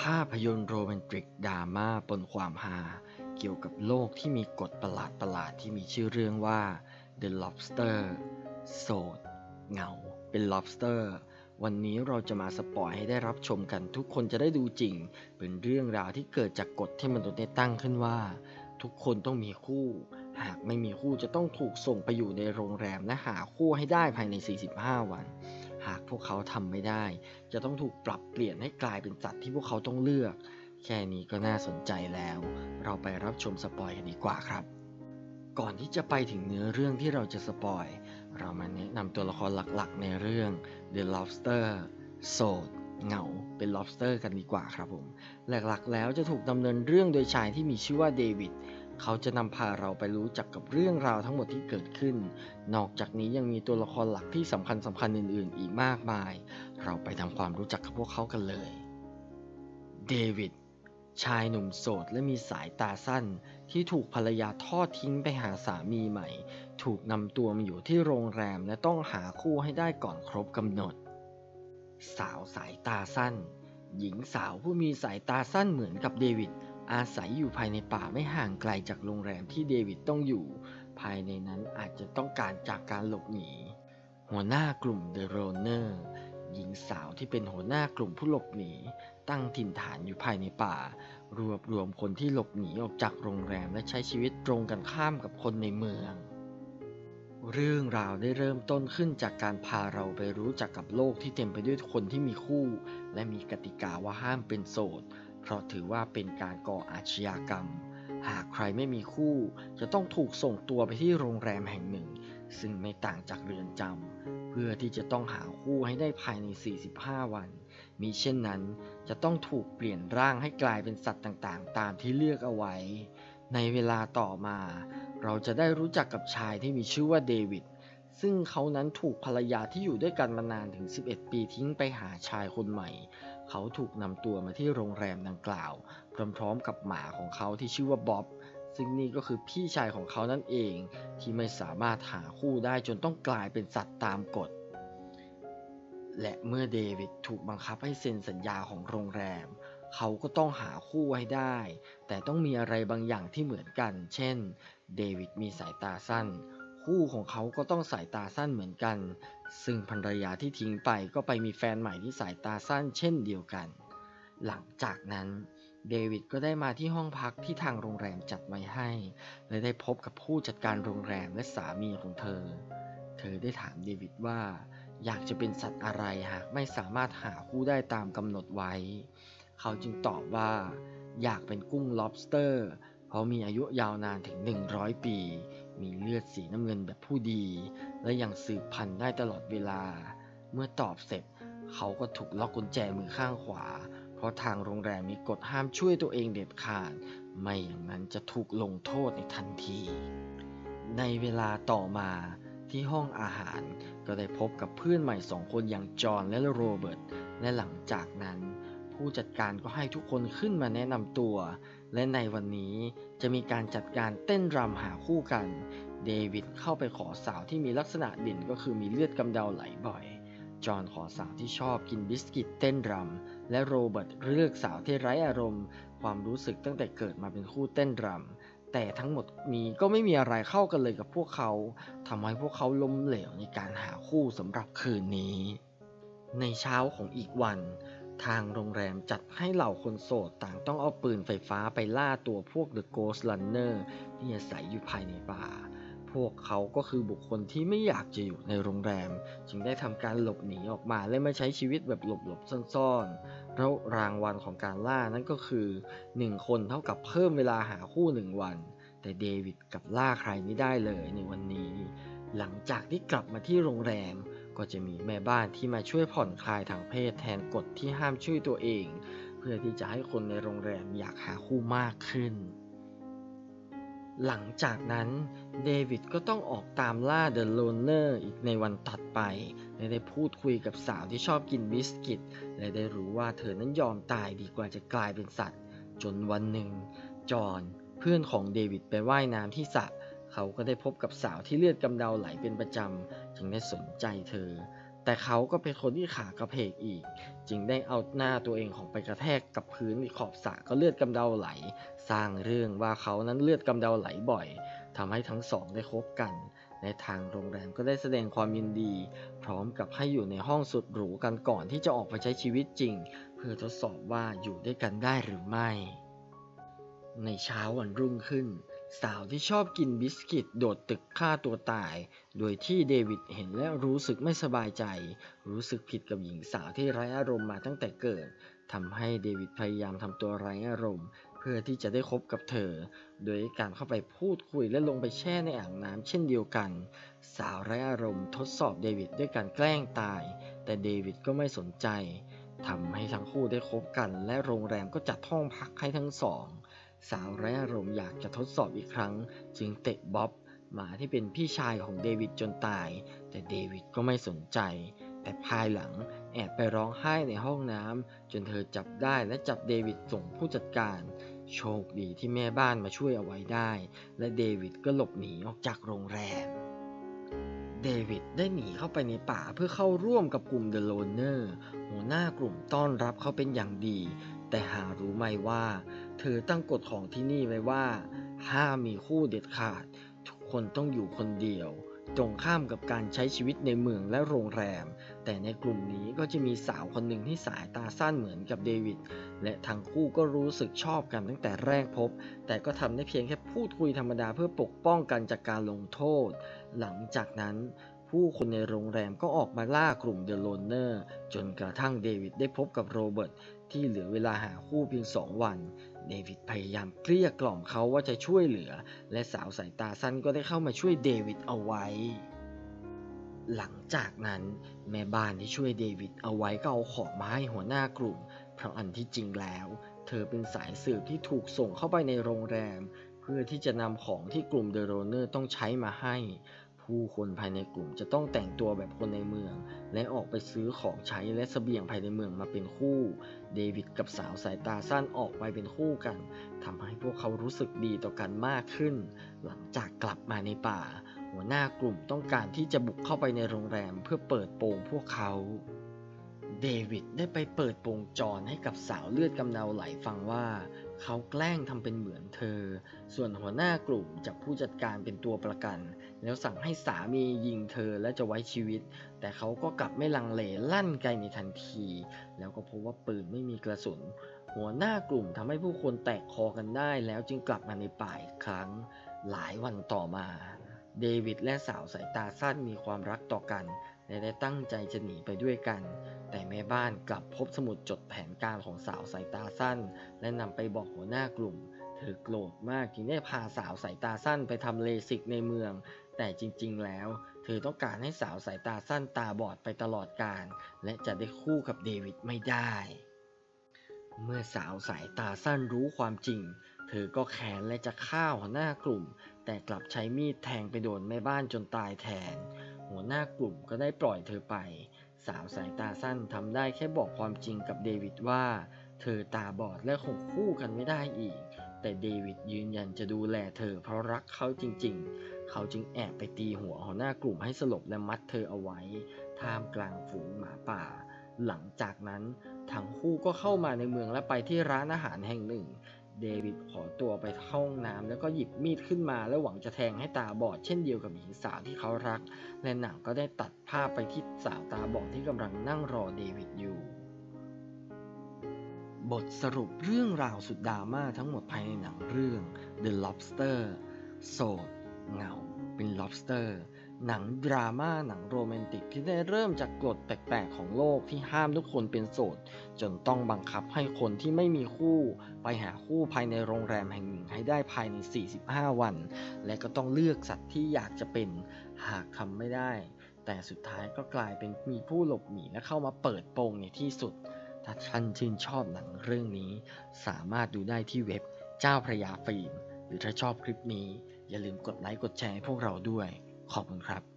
ภาพยนตร์โรแมนติกดราม่าปนความฮาเกี่ยวกับโลกที่มีกฎประหลาดๆที่มีชื่อเรื่องว่า The Lobster โสดเงา เป็น lobster วันนี้เราจะมาสปอยให้ได้รับชมกันทุกคนจะได้ดูจริง เป็นเรื่องราวที่เกิดจากกฎที่มนุษย์ได้ตั้งขึ้นว่า ทุกคนต้องมีคู่ หากไม่มีคู่จะต้องถูกส่งไปอยู่ในโรงแรมและหาคู่ให้ได้ภายใน 45 วัน หากพวกเขาทำไม่ได้ จะต้องถูกปรับเปลี่ยนให้กลายเป็นสัตว์ที่พวกเขาต้องเลือก แค่นี้ก็น่าสนใจแล้ว เราไปรับชมสปอยกันดีกว่าครับ ก่อนที่จะไปถึงเนื้อเรื่องที่เราจะสปอย เรามาแนะนำตัวละครหลักๆ ในเรื่อง The Lobster โสดเหงาเป็น lobster กันดีกว่าครับผม หลักๆ แล้วจะถูกดำเนินเรื่องโดยชายที่มีชื่อว่าเดวิด เขาจะนำพาเราไปรู้จักกับเรื่องราวทั้งหมดที่เกิดขึ้น นอกจากนี้ยังมีตัวละครหลักที่สำคัญสำคัญอื่น ๆ อีกมากมาย เราไปทำความรู้จักกับพวกเขากันเลย เดวิดชายหนุ่มโสดและมีสายตาสั้น ที่ถูกภรรยาทอดทิ้งไปหาสามีใหม่ ถูกนำตัวมาอยู่ที่โรงแรมและต้องหาคู่ให้ได้ก่อนครบกำหนด สาวสายตาสั้น หญิงสาวผู้มีสายตาสั้นเหมือนกับเดวิด อาศัยอยู่ภายในป่าไม่ห่างไกลจากโรงแรมที่เดวิดต้องอยู่ ภายในนั้นอาจจะต้องการจากการหลบหนี หัวหน้ากลุ่มเดอะโรเนอร์หญิงสาวที่เป็นหัวหน้ากลุ่มผู้หลบหนี ตั้งถิ่นฐานอยู่ภายในป่า รวบรวมคนที่หลบหนีออกจากโรงแรมและใช้ชีวิตตรงกันข้ามกับคนในเมือง เรื่องราวได้เริ่มต้นขึ้นจากการพาเราไปรู้จักกับโลกที่เต็มไปด้วยคนที่มีคู่ และมีกติกาว่าห้ามเป็นโสด เพราะถือว่าเป็นการก่ออาชญากรรม หากใครไม่มีคู่จะต้องถูกส่งตัวไปที่โรงแรมแห่งหนึ่ง ซึ่งไม่ต่างจากเรือนจำเพื่อที่จะต้องหาคู่ให้ได้ภายใน 45 วันมีเช่นนั้นจะต้องถูกเปลี่ยนร่างให้กลายเป็นสัตว์ต่างๆ ตามที่เลือกเอาไว้ ในเวลาต่อมา เราจะได้รู้จักกับชายที่มีชื่อว่าเดวิดซึ่งเขานั้นถูกภรรยาที่อยู่ด้วยกันมานานถึง 11 ปีทิ้งไปหาชายคนใหม่ เขาถูกนำตัวมาที่โรงแรมดังกล่าว พร้อมๆกับหมาของเขาที่ชื่อว่าบ๊อบซึ่งนี่ก็คือพี่ชายของเขานั่นเองที่ไม่สามารถหาคู่ได้จนต้องกลายเป็นสัตว์ตามกฎ และเมื่อเดวิดถูกบังคับให้เซ็นสัญญาของโรงแรม เขาก็ต้องหาคู่ให้ได้ แต่ต้องมีอะไรบางอย่างที่เหมือนกัน เช่น เดวิดมีสายตาสั้น คู่ของเขาก็ต้องสายตาสั้นเหมือนกัน ซึ่งภรรยาที่ทิ้งไปก็ไปมีแฟนใหม่ที่สายตาสั้นเช่นเดียวกัน หลังจากนั้นเดวิดก็ได้มาที่ห้องพักที่ทางโรงแรมจัดไว้ให้ และได้พบกับผู้จัดการโรงแรมและสามีของเธอ เธอได้ถามเดวิดว่า อยากจะเป็นสัตว์อะไรหากไม่สามารถหาคู่ได้ตามกำหนดไว้ เขาจึงตอบว่า อยากเป็นกุ้ง lobster เพราะมีอายุยาวนานถึง 100 ปี มีเลือดสีน้ำเงินแบบผู้ดี และยังสืบพันธุ์ได้ตลอดเวลา เมื่อตอบเสร็จ เขาก็ถูกล็อกกุญแจมือข้างขวา เพราะทางโรงแรมมีกฎห้ามช่วยตัวเองเด็ดขาด ไม่อย่างนั้นจะถูกลงโทษในทันที ในเวลาต่อมาที่ห้องอาหารก็ได้พบกับเพื่อนใหม่สองคนอย่างจอห์นและโรเบิร์ตและหลังจากนั้น ผู้จัดการก็ให้ทุกคนขึ้นมาแนะนำตัว และในวันนี้จะมีการจัดการเต้นรำหาคู่กัน เดวิดเข้าไปขอสาวที่มีลักษณะเด่นก็คือมีเลือดกำเดาไหลบ่อย จอห์นขอสาวที่ชอบกินบิสกิตเต้นรำ และโรเบิร์ตเลือกสาวที่ไร้อารมณ์ ความรู้สึกตั้งแต่เกิดมาเป็นคู่เต้นรำ แต่ทั้งหมดนี้ก็ไม่มีอะไรเข้ากันเลยกับพวกเขาทำให้พวกเขาล้มเหลวในการหาคู่สำหรับคืนนี้ ในเช้าของอีกวัน ทางโรงแรมจัดให้เหล่าคนโสดต่างต้องเอาปืนไฟฟ้าไปล่าตัวพวก The Ghost Runner ที่อาศัยอยู่ภายในป่า พวกเขาก็คือบุคคลที่ไม่อยากจะอยู่ในโรงแรม จึงได้ทำการหลบหนีออกมาและมาใช้ชีวิตแบบหลบๆซ่อนๆแล้วรางวัลของการล่านั้นก็คือ 1 คนเท่ากับเพิ่มเวลาหาคู่ 1 วัน แต่เดวิดกับล่าใครไม่ได้เลยในวันนี้ หลังจากที่กลับมาที่โรงแรม ก็จะมีแม่บ้านที่มาช่วยผ่อนคลายทางเพศแทนกฎที่ห้ามช่วยตัวเอง เพื่อที่จะให้คนในโรงแรมอยากหาคู่มากขึ้น หลังจากนั้นเดวิดก็ต้องออกตามล่าเดอะโลเนอร์อีกในวันถัดไปและได้พูดคุยกับสาวที่ชอบกินบิสกิต และได้รู้ว่าเธอนั้นยอมตายดีกว่าจะกลายเป็นสัตว์ จนวันหนึ่งจอห์นเพื่อนของเดวิดไปว่ายน้ำที่สระ เขาก็ได้พบกับสาวที่เลือดกำเดาไหลเป็นประจำ จึงได้สนใจเธอ แต่เขาก็เป็นคนที่ขากระเพกอีก จึงได้เอาหน้าตัวเองของไปกระแทกกับพื้นขอบสระก็เลือดกำเดาไหล สร้างเรื่องว่าเขานั้นเลือดกำเดาไหลบ่อยทำให้ทั้งสองได้คบกันในทางโรงแรมก็ได้แสดงความยินดี พร้อมกับให้อยู่ในห้องสุดหรูกันก่อนที่จะออกไปใช้ชีวิตจริง เพื่อทดสอบว่าอยู่ด้วยกันได้หรือไม่ ในเช้าวันรุ่งขึ้น สาวที่ชอบกินบิสกิตโดดตึกฆ่าตัวตาย โดยที่เดวิดเห็นและรู้สึกไม่สบายใจ รู้สึกผิดกับหญิงสาวที่ไร้อารมณ์มาตั้งแต่เกิดทำให้เดวิดพยายามทำตัวไร้อารมณ์ เพื่อที่จะได้คบกับเธอ โดยการเข้าไปพูดคุยและลงไปแช่ในอ่างน้ำเช่นเดียวกัน สาวไร้อารมณ์ทดสอบเดวิดด้วยการแกล้งตาย แต่เดวิดก็ไม่สนใจทำให้ทั้งคู่ได้คบกัน และโรงแรมก็จัดห้องพักให้ทั้งสอง สาวไร้อารมณ์อยากจะทดสอบอีกครั้ง จึงเตะบ๊อบหมาที่เป็นพี่ชายของเดวิดจนตาย แต่เดวิดก็ไม่สนใจ แต่ภายหลังแอบไปร้องไห้ในห้องน้ำจนเธอจับได้และจับเดวิดส่งผู้จัดการ โชคดีที่แม่บ้านมาช่วยเอาไว้ได้ และเดวิดก็หลบหนีออกจากโรงแรม เดวิดได้หนีเข้าไปในป่าเพื่อเข้าร่วมกับกลุ่มเดอะโลเนอร์หัวหน้ากลุ่มต้อนรับเขาเป็นอย่างดี แต่หารู้ไหมว่า เธอตั้งกฎของที่นี่ไว้ว่า ห้ามมีคู่เด็ดขาด ทุกคนต้องอยู่คนเดียว ตรงข้ามกับการใช้ชีวิตในเมืองและโรงแรม แต่ในกลุ่มนี้ก็จะมีสาวคนหนึ่งที่สายตาสั้นเหมือนกับเดวิด และทั้งคู่ก็รู้สึกชอบกันตั้งแต่แรกพบ แต่ก็ทำได้เพียงแค่พูดคุยธรรมดาเพื่อปกป้องกันจากการลงโทษ หลังจากนั้น ผู้คนในโรงแรมก็ออกมาล่ากลุ่มเดอะโลนเนอร์จนกระทั่งเดวิดได้พบกับโรเบิร์ตที่เหลือเวลาหาคู่เพียงสองวัน เดวิดพยายามเกลี้ยกล่อมเขาว่าจะช่วยเหลือ และสาวสายตาสั้นก็ได้เข้ามาช่วยเดวิดเอาไว้ หลังจากนั้นแม่บ้านที่ช่วยเดวิดเอาไว้ก็เอาของมาให้หัวหน้ากลุ่ม เพราะอันที่จริงแล้ว เธอเป็นสายสืบที่ถูกส่งเข้าไปในโรงแรม เพื่อที่จะนำของที่กลุ่มเดอะโรเนอร์ต้องใช้มาให้ ผู้คนภายในกลุ่มจะต้องแต่งตัวแบบคนในเมือง และออกไปซื้อของใช้และเสบียงภายในเมืองมาเป็นคู่ เดวิดกับสาวสายตาสั้นออกไปเป็นคู่กันทำให้พวกเขารู้สึกดีต่อกันมากขึ้น หลังจากกลับมาในป่า หัวหน้ากลุ่มต้องการที่จะบุกเข้าไปในโรงแรมเพื่อเปิดโปงพวกเขาเดวิดได้ไปเปิดโปงจรให้กับสาวเลือดกำเดาไหลฟังว่า เขาแกล้งทำเป็นเหมือนเธอ ส่วนหัวหน้ากลุ่มจับผู้จัดการเป็นตัวประกัน แล้วสั่งให้สามียิงเธอและจะไว้ชีวิต แต่เขาก็กลับไม่ลังเลลั่นไกในทันที แล้วก็พบว่าปืนไม่มีกระสุน หัวหน้ากลุ่มทำให้ผู้คนแตกคอกันได้ แล้วจึงกลับมาในป่าอีกครั้ง หลายวันต่อมา เดวิดและสาวสายตาสั้นมีความรักต่อกัน และได้ตั้งใจจะหนีไปด้วยกัน แต่แม่บ้านกลับพบสมุดจดแผนการของสาวสายตาสั้น และนำไปบอกหัวหน้ากลุ่ม เธอโกรธมากจึงได้พาสาวสายตาสั้นไปทำเลสิกในเมือง แต่จริง ๆ แล้ว เธอต้องการให้สาวสายตาสั้นตาบอดไปตลอดกาลและจะได้คู่กับเดวิดไม่ได้เมื่อสาวสายตาสั้นรู้ความจริง เธอก็แค้นและจะฆ่าหัวหน้ากลุ่ม แต่กลับใช้มีดแทงไปโดนแม่บ้านจนตายแทน หัวหน้ากลุ่มก็ได้ปล่อยเธอไป สาวสายตาสั้นทำได้แค่บอกความจริงกับเดวิดว่า เธอตาบอดและคงคู่กันไม่ได้อีก แต่เดวิดยืนยันจะดูแลเธอเพราะรักเขาจริงๆ เขาจึงแอบไปตีหัวหัวหน้ากลุ่มให้สลบและมัดเธอเอาไว้ ท่ามกลางฝูงหมาป่า หลังจากนั้นทั้งคู่ก็เข้ามาในเมืองและไปที่ร้านอาหารแห่งหนึ่ง เดวิดขอตัวไปเข้าห้องน้ำแล้วก็หยิบมีดขึ้นมา แล้วหวังจะแทงให้ตาบอด เช่นเดียวกับหญิงสาวที่เขารัก และหนังก็ได้ตัดภาพไปที่สาวตาบอดที่กำลังนั่งรอเดวิดอยู่ บทสรุปเรื่องราวสุดดราม่าทั้งหมดภายในหนังเรื่อง The Lobster โสด เหงา เป็น lobster หนังดราม่าหนังโรแมนติกที่ได้เริ่มจากกฎแปลกๆของโลกที่ห้ามทุกคนเป็นโสด จนต้องบังคับให้คนที่ไม่มีคู่ ไปหาคู่ภายในโรงแรมแห่งหนึ่งให้ได้ภายใน 45 วัน และก็ต้องเลือกสัตว์ที่อยากจะเป็นหากทำไม่ได้ แต่สุดท้ายก็กลายเป็นมีผู้หลบหนีและเข้ามาเปิดโปงในที่สุด ถ้าท่านชื่นชอบหนังเรื่องนี้ สามารถดูได้ที่เว็บเจ้าพระยาฟิล์มหรือถ้าชอบคลิปนี้ อย่าลืมกดไลค์กดแชร์ให้พวกเราด้วย ขอบคุณครับ